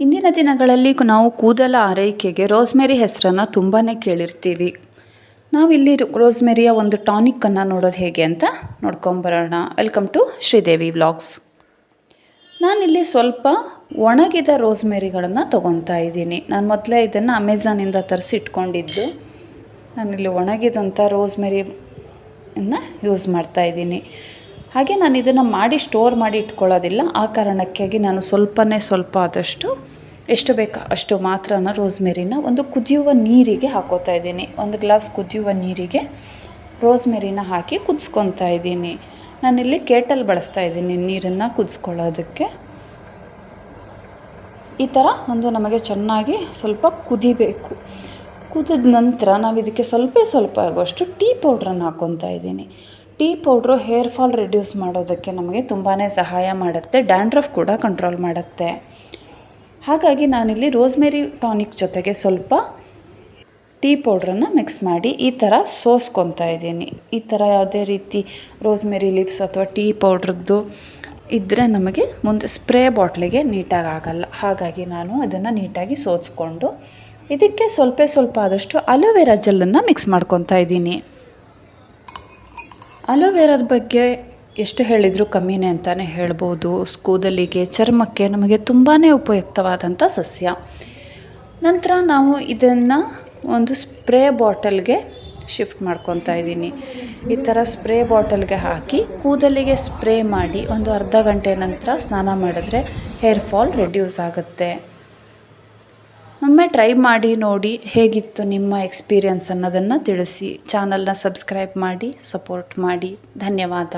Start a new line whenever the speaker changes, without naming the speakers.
ಇಂದಿನ ದಿನಗಳಲ್ಲಿ ನಾವು ಕೂದಲ ಆರೈಕೆಗೆ ರೋಸ್ಮೆರಿ ಹೆಸರನ್ನು ತುಂಬಾ ಕೇಳಿರ್ತೀವಿ. ನಾವಿಲ್ಲಿ ರೋಸ್ಮೆರಿಯ ಒಂದು ಟಾನಿಕನ್ನು ನೋಡೋದು ಹೇಗೆ ಅಂತ ನೋಡ್ಕೊಂಬರೋಣ. Welcome to Sridevi vlogs. ನಾನಿಲ್ಲಿ ಸ್ವಲ್ಪ ಒಣಗಿದ ರೋಸ್ಮೆರಿಗಳನ್ನು ತೊಗೊತಾ ಇದ್ದೀನಿ. ನಾನು ಮೊದಲೇ ಇದನ್ನು ಅಮೆಝಾನಿಂದ ತರಿಸಿ ಇಟ್ಕೊಂಡಿದ್ದು. ನಾನಿಲ್ಲಿ ಒಣಗಿದಂಥ ರೋಸ್ಮೆರಿಯನ್ನು ಯೂಸ್ ಮಾಡ್ತಾ ಇದ್ದೀನಿ. ಹಾಗೆ ನಾನು ಇದನ್ನು ಮಾಡಿ ಸ್ಟೋರ್ ಮಾಡಿ ಇಟ್ಕೊಳ್ಳೋದಿಲ್ಲ. ಆ ಕಾರಣಕ್ಕಾಗಿ ನಾನು ಸ್ವಲ್ಪನೇ ಸ್ವಲ್ಪ ಆದಷ್ಟು ಎಷ್ಟು ಬೇಕೋ ಅಷ್ಟು ಮಾತ್ರನ ರೋಸ್ಮೆರಿನ ಒಂದು ಕುದಿಯುವ ನೀರಿಗೆ ಹಾಕೋತಾ ಇದ್ದೀನಿ. ಒಂದು ಗ್ಲಾಸ್ ಕುದಿಯುವ ನೀರಿಗೆ ರೋಸ್ಮೆರಿನ ಹಾಕಿ ಕುದಿಸ್ಕೊತಾ ಇದ್ದೀನಿ. ನಾನಿಲ್ಲಿ ಕೇಟಲ್ ಬಳಸ್ತಾ ಇದ್ದೀನಿ ನೀರನ್ನು ಕುದಿಸ್ಕೊಳ್ಳೋದಕ್ಕೆ. ಈ ಥರ ಒಂದು ನಮಗೆ ಚೆನ್ನಾಗಿ ಸ್ವಲ್ಪ ಕುದಿಬೇಕು. ಕುದಿದ ನಂತರ ನಾವು ಇದಕ್ಕೆ ಸ್ವಲ್ಪ ಸ್ವಲ್ಪ ಆಗುವಷ್ಟು ಟೀ ಪೌಡ್ರನ್ನು ಹಾಕ್ಕೊತಾ ಇದ್ದೀನಿ. Tea powder hair fall reduce ಮಾಡೋದಕ್ಕೆ ನಮಗೆ ತುಂಬಾ ಸಹಾಯ ಮಾಡುತ್ತೆ, ಡ್ಯಾಂಡ್ರಫ್ ಕೂಡ ಕಂಟ್ರೋಲ್ ಮಾಡುತ್ತೆ. ಹಾಗಾಗಿ ನಾನಿಲ್ಲಿ ರೋಸ್ಮೆರಿ ಟಾನಿಕ್ ಜೊತೆಗೆ ಸ್ವಲ್ಪ ಟೀ ಪೌಡ್ರನ್ನು ಮಿಕ್ಸ್ ಮಾಡಿ ಈ ಥರ ಸೋಸ್ಕೊತಾ ಇದ್ದೀನಿ. ಈ ಥರ ಯಾವುದೇ ರೀತಿ ರೋಸ್ಮೆರಿ ಲೀವ್ಸ್ ಅಥವಾ ಟೀ ಪೌಡ್ರದ್ದು ಇದ್ದರೆ ನಮಗೆ ಮುಂದೆ ಸ್ಪ್ರೇ ಬಾಟ್ಲಿಗೆ ನೀಟಾಗಿ ಆಗಲ್ಲ. ಹಾಗಾಗಿ ನಾನು ಅದನ್ನು ನೀಟಾಗಿ ಸೋಸ್ಕೊಂಡು ಇದಕ್ಕೆ ಸ್ವಲ್ಪ ಸ್ವಲ್ಪ ಆದಷ್ಟು ಅಲೋವೆರಾ ಜೆಲ್ಲನ್ನು ಮಿಕ್ಸ್ ಮಾಡ್ಕೊತಾ ಇದ್ದೀನಿ. ಅಲೋವೆರಾದ ಬಗ್ಗೆ ಎಷ್ಟು ಹೇಳಿದರೂ ಕಮ್ಮಿನೇ ಅಂತಲೇ ಹೇಳ್ಬೋದು. ಕೂದಲಿಗೆ ಚರ್ಮಕ್ಕೆ ನಮಗೆ ತುಂಬಾ ಉಪಯುಕ್ತವಾದಂಥ ಸಸ್ಯ. ನಂತರ ನಾವು ಇದನ್ನು ಒಂದು ಸ್ಪ್ರೇ ಬಾಟಲ್ಗೆ ಶಿಫ್ಟ್ ಮಾಡ್ಕೊತಾ ಇದ್ದೀನಿ. ಈ ಥರ ಸ್ಪ್ರೇ ಬಾಟಲ್ಗೆ ಹಾಕಿ ಕೂದಲಿಗೆ ಸ್ಪ್ರೇ ಮಾಡಿ ಒಂದು ಅರ್ಧ ಗಂಟೆ ನಂತರ ಸ್ನಾನ ಮಾಡಿದ್ರೆ ಹೇರ್ ಫಾಲ್ ರೆಡ್ಯೂಸ್ ಆಗುತ್ತೆ. ಒಮ್ಮೆ ಟ್ರೈ ಮಾಡಿ ನೋಡಿ ಹೇಗಿತ್ತು ನಿಮ್ಮ ಎಕ್ಸ್ಪೀರಿಯನ್ಸ್ ಅನ್ನೋದನ್ನು ತಿಳಿಸಿ. ಚಾನಲ್ನ ಸಬ್ಸ್ಕ್ರೈಬ್ ಮಾಡಿ ಸಪೋರ್ಟ್ ಮಾಡಿ. ಧನ್ಯವಾದ.